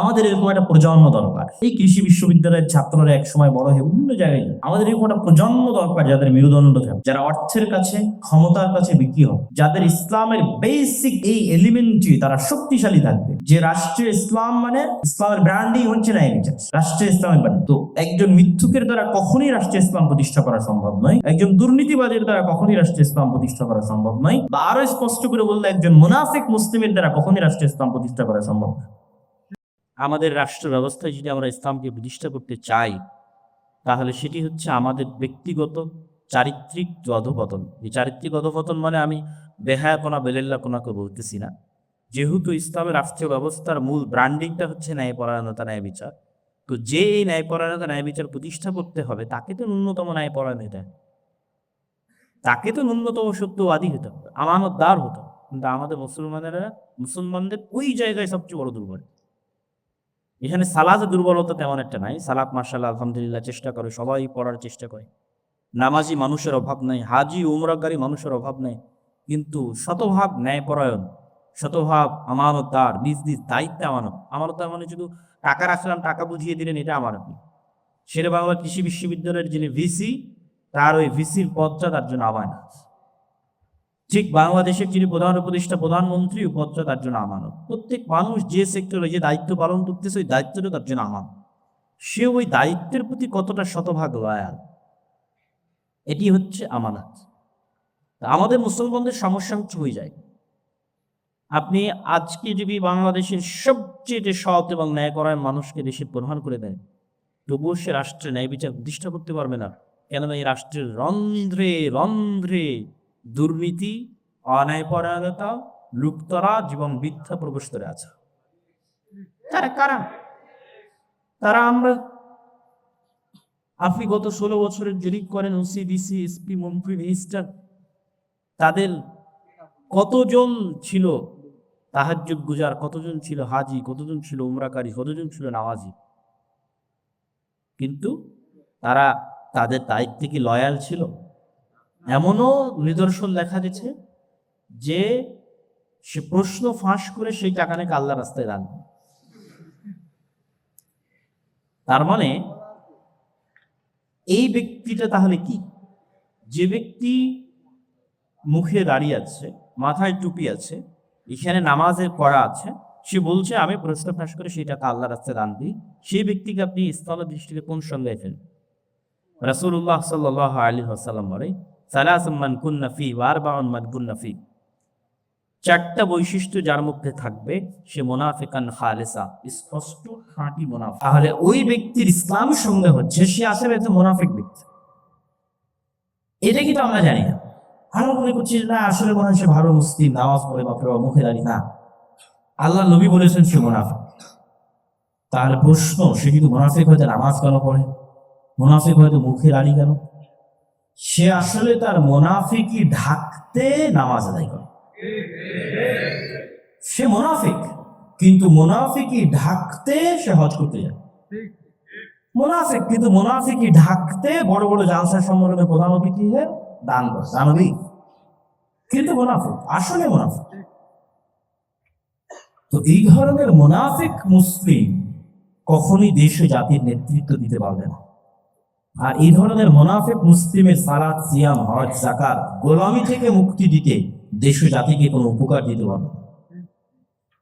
আমাদের এরকম একটা প্রজন্ম দরকার। এই কৃষি বিশ্ববিদ্যালয়ের ছাত্ররা এক সময় বড় হয়ে বিভিন্ন জায়গায়। আমাদের এরকম একটা প্রজন্ম দরকার যাদের মেরুদণ্ড থাকবে, যারা অর্থের কাছে, ক্ষমতার কাছে বিক্রি হবে, যাদের ইসলামের বেসিক এই এলিমেন্টটি তারা শক্তিশালী থাকবে। যে রাষ্ট্রীয় ইসলাম মানে ইসলামের ব্র্যান্ডিং হচ্ছে না রাষ্ট্রীয় ইসলামের ব্র্যান্ড তো একজন মিথ্যুকের দ্বারা কখনই রাষ্ট্রীয় ইসলাম প্রতিষ্ঠা করা সম্ভব নয়। একজন দুর্নীতিবাদের দ্বারা কখনই রাষ্ট্রীয় ইসলাম প্রতিষ্ঠা করা সম্ভব নয়। বা আরও স্পষ্ট করে বললে একজন মুনাফিক মুসলিমের দ্বারা কখনই রাষ্ট্রীয় ইসলাম প্রতিষ্ঠা করা সম্ভব আমাদের রাষ্ট্র ব্যবস্থায় যদি আমরা ইসলামকে প্রতিষ্ঠা করতে চাই, তাহলে সেটি হচ্ছে আমাদের ব্যক্তিগত চারিত্রিক অধপতন এই চারিত্রিক অধপতন মানে আমি বেহায়া কোনা বেলেল্লা কোনাকে বলতেছি না। যেহেতু ইসলামের রাষ্ট্রীয় ব্যবস্থার মূল ব্র্যান্ডিংটা হচ্ছে ন্যায়পরায়ণতা ন্যায় বিচার তো যে এই ন্যায়পরায়ণতা ন্যায় বিচার প্রতিষ্ঠা করতে হবে, তাকে তো ন্যূনতম ন্যায়পরায়ণ হতে হবে। তাকে তো ন্যূনতম সত্যবাদী হতে হবে, আমানতদার হতে হতো কিন্তু আমাদের মুসলমানেরা, মুসলমানদের ওই জায়গায় সবচেয়ে বড় দুর্বল। এখানে সালাতে দুর্বলতা তেমন একটা নাই। সালাত মার্শাল্লাহ আলহামদুলিল্লাহ, চেষ্টা করে, সবাই পড়ার চেষ্টা করে। নামাজি মানুষের অভাব নাই, হাজি উমরাকারী মানুষের অভাব নেই। কিন্তু শতভাগ ন্যায়পরায়ণ শতভাব আমানতদার, নিজ নিজ দায়িত্ব আমানত। আমানতদার মানে শুধু টাকা রাখলাম টাকা বুঝিয়ে দিলেন, এটা আমার আপনি শেরে বাংলা কৃষি বিশ্ববিদ্যালয়ের যিনি ভিসি, তার ওই ভিসির পদটা তার জন্য আমানত ঠিক বাংলাদেশের যিনি প্রধান উপদেষ্টা, প্রধানমন্ত্রী ও তার জন্য আমানত। প্রত্যেক মানুষ যে সেক্টরে যে দায়িত্ব পালন করতেছে, ওই দায়িত্বটা তার জন্য আমানত। সে ওই দায়িত্বের প্রতি কতটা শতভাগ লয়াল এটি হচ্ছে আমানত। আমাদের মুসলমানদের সমস্যা হচ্ছে হয়ে যায়। আপনি আজকে যদি বাংলাদেশের সবচেয়ে সৎ এবং ন্যায় করার মানুষকে দেশে প্রধান করে দেন, তবুও সে রাষ্ট্রে ন্যায় বিচার প্রতিষ্ঠা করতে পারবে না। কেননা এই রাষ্ট্রের রন্ধ্রে রন্ধ্রে দুর্নীতি অন্যায়পরায়ণতা লুপ্তরাজ এবং মিথ্যা প্রবেশ করে আছে। তারা কারা? তারা আমরা আপনি গত ষোলো বছরের জরিপ করেন ওসি ডিসি এসপি মন্ত্রী মিনিস্টার তাদের কতজন ছিল তাহাজ্জুদ গুজার? কতজন ছিল হাজি? কতজন ছিল উমরাকারী? কতজন ছিল নামাজি? কিন্তু তারা তাদের দায়িত্বে কি লয়াল ছিল? এমনও নিদর্শন দেখা গেছে যে সে প্রশ্ন ফাঁস করে সেই টাকা নাকি আল্লাহ রাস্তায় করে। তার মানে এই ব্যক্তিটা তাহলে কি? যে ব্যক্তি মুখে দাঁড়িয়ে আছে, মাথায় টুপি আছে, এখানে নামাজের পড়া আছে, সে বলছে, আমি প্রশ্ন ফাঁস করে সেই টাকা আল্লাহ রাস্তায় দান দিই সেই ব্যক্তিকে আপনি ইসলামের দৃষ্টিতে কোন সঙ্গে ফেলেন রাসূলুল্লাহ সাল্লাল্লাহু আলাইহি ওয়াসাল্লাম বলে সালাসুম মান কুন্না ফি ওয়া আরবাউন মান কুন্না চারটা বৈশিষ্ট্য যার মধ্যে থাকবে, সে মোনাফিকান খালেসা, স্পষ্ট খাঁটি মোনাফিক। তাহলে ওই ব্যক্তির ইসলামের সঙ্গে হচ্ছে, সে আসলে একটা মোনাফিক ব্যক্তি। এটা কিন্তু আমরা জানি না। আমরা মনে করছি না, আসলে মনে হয় সে ভালো মুসলিম, নামাজ পড়ে মাত্র মুখে দাঁড়িয়ে না। আল্লাহ নবী বলেছেন সে মোনাফিক। তাহলে প্রশ্ন, সে কিন্তু মোনাফিক হয়তো নামাজ কেন পড়ে? মোনাফিক হয়তো মুখে দাঁড়িয়ে কেন? সে আসলে তার মোনাফিকি ঢাকতে নামাজ আদায় করে। সে মোনাফিক, কিন্তু মোনাফিকি ঢাকতে সে হজ করতে যায়। মোনাফিক, কিন্তু মোনাফিকি ঢাকতে বড় বড় জালসা সম্মেলনে প্রধান অতিথি দান করে জানবি কিন্তু মোনাফিক, আসলে মোনাফিক। তো এই ধরনের মোনাফিক মুসলিম কখনই দেশ জাতির নেতৃত্ব দিতে পারবে না। আর এই ধরনের মোনাফিক মুসলিমের সালাত, সিয়াম, হজ জাকাত গোলামি থেকে মুক্তি দিতে দেশ জাতিকে কোনো উপকার দিতে পারবে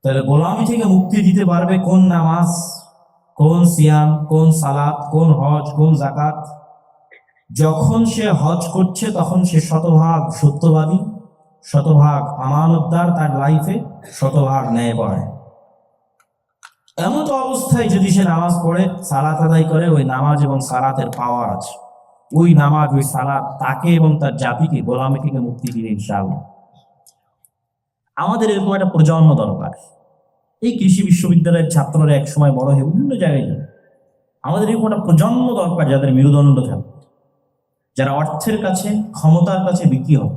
তাহলে গোলামি থেকে মুক্তি দিতে পারবে কোন নামাজ, কোন সিয়াম, কোন সালাত, কোন হজ, কোন জাকাত যখন সে হজ করছে তখন সে শতভাগ সত্যবাদী, শতভাগ আমানতদার তার লাইফে শতভাগ ন্যায় পড়ে এমন তো অবস্থায় যদি সে নামাজ পড়ে, সালাত আদায় করে, ওই নামাজ এবং সালাতের পাওয়ার আছে। ওই নামাজ, ওই সালাত তাকে এবং তার জাতিকে, গোলামি থেকে মুক্তি দিবে ইনশাআল্লাহ। আমাদের এরকম একটা প্রজন্ম দরকার। এই কৃষি বিশ্ববিদ্যালয়ের ছাত্ররা এক সময় বড় হয়ে বিভিন্ন জায়গায় আমাদের এরকম একটা প্রজন্ম দরকার যাদের মেরুদণ্ড থাকে যারা অর্থের কাছে, ক্ষমতার কাছে বিক্রি হবে।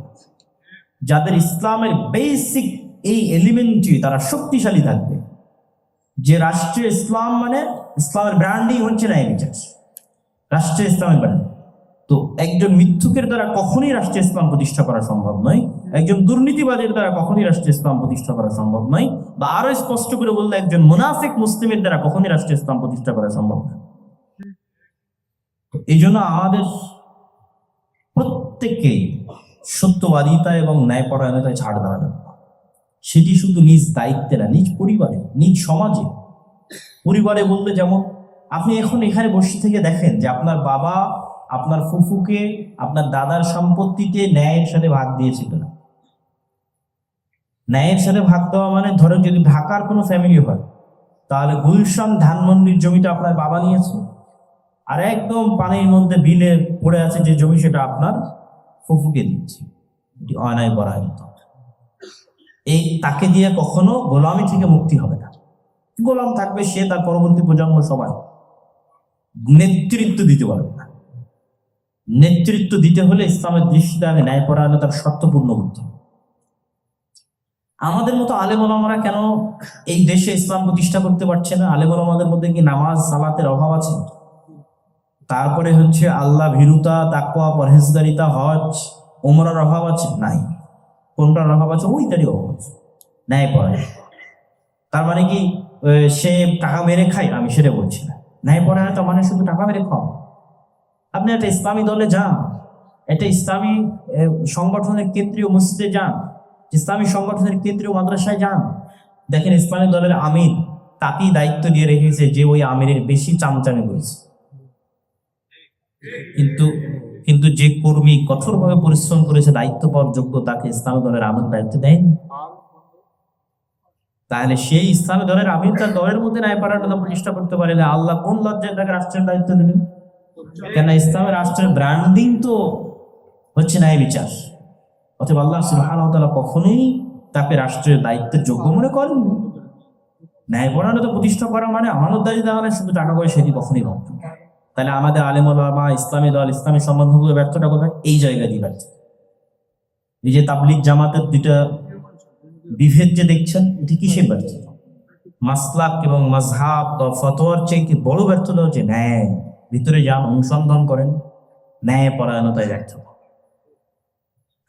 যাদের ইসলামের বেসিক এই এলিমেন্টটি তারা শক্তিশালী থাকবে। যে রাষ্ট্রীয় ইসলাম মানে ইসলামের ব্র্যান্ডিং হচ্ছে না এই বিচার। রাষ্ট্রীয় ইসলামের ব্র্যান্ড তো একজন মিথ্যুকের দ্বারা কখনই রাষ্ট্র ইসলাম প্রতিষ্ঠা করা সম্ভব নয়। একজন দুর্নীতিবাদের দ্বারা কখনই রাষ্ট্র ইসলাম প্রতিষ্ঠা করা সম্ভব নয়। বা আরও স্পষ্ট করে বললে একজন মুনাফিক মুসলিমের দ্বারা কখনই রাষ্ট্র ইসলাম প্রতিষ্ঠা করা সম্ভব নয়। এই জন্য আমাদের প্রত্যেককেই সত্যবাদিতা এবং ন্যায়পরায়ণতায় ছাড় দেওয়া। সেটি শুধু নিজ দায়িত্বে না নিজ পরিবারে নিজ সমাজে। পরিবারে বলতে যেমন, আপনি এখন এখানে বসে থেকে দেখেন যে আপনার বাবা, আপনার ফুফুকে, আপনার দাদার সম্পত্তিতে ন্যায়ের সাথে ভাগ দিয়েছে কিনা ন্যায়ের সাথে ভাগ দেওয়া মানে ধরেন যদি ঢাকার কোনো ফ্যামিলি হয়, তাহলে গুলশান ধানমন্ডির জমিটা আপনার বাবা নিয়েছে। আর একদম পানির মধ্যে বিলে পড়ে আছে যে জমি সেটা আপনার ফুফুকে দিচ্ছে এটি অন্যায় পরায়ণতা এই তাকে দিয়ে কখনো গোলামি থেকে মুক্তি হবে না। গোলাম থাকবে সে তার পরবর্তী প্রজন্ম সবাই। নেতৃত্ব দিতে পারবে না। নেতৃত্ব দিতে হলে ইসলামের দৃষ্টিতে ন্যায় পরায়ণতার শর্তপূর্ণ করতে আমাদের মতো আলেম ওলামারা কেন এই দেশে ইসলাম প্রতিষ্ঠা করতে পারছে না? আলেম ওলামাদের মধ্যে কি নামাজ, সালাতের অভাব আছে? তারপরে হচ্ছে আল্লাহ ভীরুতা, তাকওয়া, পরহেজগারিতা, হজ ওমরার অভাব আছে? নাই। কোনটার অভাব আছে ওইটারই অভাব আছে। ন্যায় পড়ায় তার মানে কি? সে টাকা মেরে খায়? আমি সেটা বলছি না। ন্যায় পড়ায় তো মানে শুধু টাকা মেরে খাও আপনি একটা ইসলামী দলে যান, একটা ইসলামী সংগঠনের কেন্দ্রীয় মসজিদে যান, ইসলামী সংগঠনের কেন্দ্রীয় মাদ্রাসায় যান, দেখেন ইসলামী দলের আমির তাকেই দায়িত্ব দিয়ে রেখেছে যে ওই আমিরের বেশি চামচামি করেছে। কিন্তু কিন্তু যে কর্মী কঠোরভাবে পরিশ্রম করেছে, দায়িত্ব পাওয়ার যোগ্য তাকে ইসলামী দলের আমির দায়িত্ব দেয়নি তাহলে সেই ইসলামী দলের আমির তার দলের মধ্যে ন্যায় পারাটা প্রতিষ্ঠা করতে পারে আল্লাহ কোন লজ্জায় তাকে রাষ্ট্রের দায়িত্ব দেবেন? কেন ইসলামের রাষ্ট্রের ব্র্যান্ডিং তো হচ্ছে ন্যায় বিচার। অথবা আল্লাহ সুবহানাহু কখনোই তাকে রাষ্ট্রের দায়িত্বের যোগ্য মনে করেন ন্যায় পড়ানো তো প্রতিষ্ঠা করা মানে আমানতদারি দেওয়া মানে শুধু টাকা পয়সা সেটি কখনোই ভক্ত তাহলে আমাদের আলেম ইসলামী দল, ইসলামী সম্বন্ধগুলো ব্যর্থটা কোথায়? এই জায়গা দিয়ে ব্যর্থ। এই যে তাবলিক জামাতের দুইটা বিভেদ যে দেখছেন, এটি কিসে ব্যর্থ? মাসলাক এবং মাজহাব বা ফতোয়ার চেয়ে কি বড় ব্যর্থতা হচ্ছে? ন্যায়। ভিতরে যান অনুসন্ধান করেন, ন্যায় পরায়ণতায় ব্যর্থ।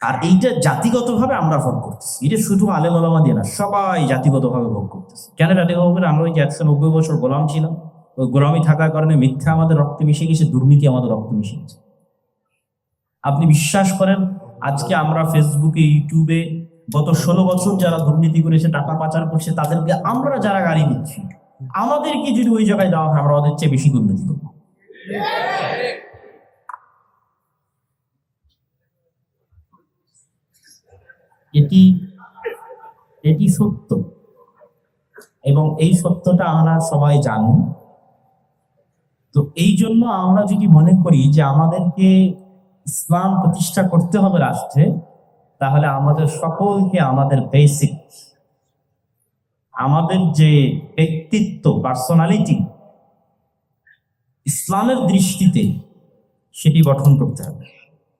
আর এইটা জাতিগতভাবে আমরা ভোগ করতেছি। এটা শুধু আলেম ওলামা দিয়ে না, সবাই জাতিগতভাবে ভোগ করতেছে। কেন জাতিগতভাবে? আমরা ওই যে একশো নব্বই বছর গোলাম ছিলাম। গোলামি থাকার কারণে মিথ্যা আমাদের রক্তে মিশে গেছে, দুর্নীতি আমাদের রক্তে মিশে গেছে। আপনি বিশ্বাস করেন, আজকে আমরা ফেসবুকে, ইউটিউবে গত ষোলো বছর যারা দুর্নীতি করেছে, টাকা পাচার করছে, তাদেরকে আমরা যারা গাড়ি দিচ্ছি, আমাদেরকে যদি ওই জায়গায় দেওয়া হয়, আমরা ওদের চেয়ে বেশি দুর্নীতি করব। এটি এটি সত্য। এবং এই সত্যটা আমরা সবাই জানি। তো এই জন্য আমরা যদি মনে করি যে আমাদেরকে ইসলাম প্রতিষ্ঠা করতে হবে রাষ্ট্রে, তাহলে আমাদের সকলকে আমাদের বেসিক আমাদের যে ব্যক্তিত্ব পার্সোনালিটি ইসলামের দৃষ্টিতে সেটি গঠন করতে হবে।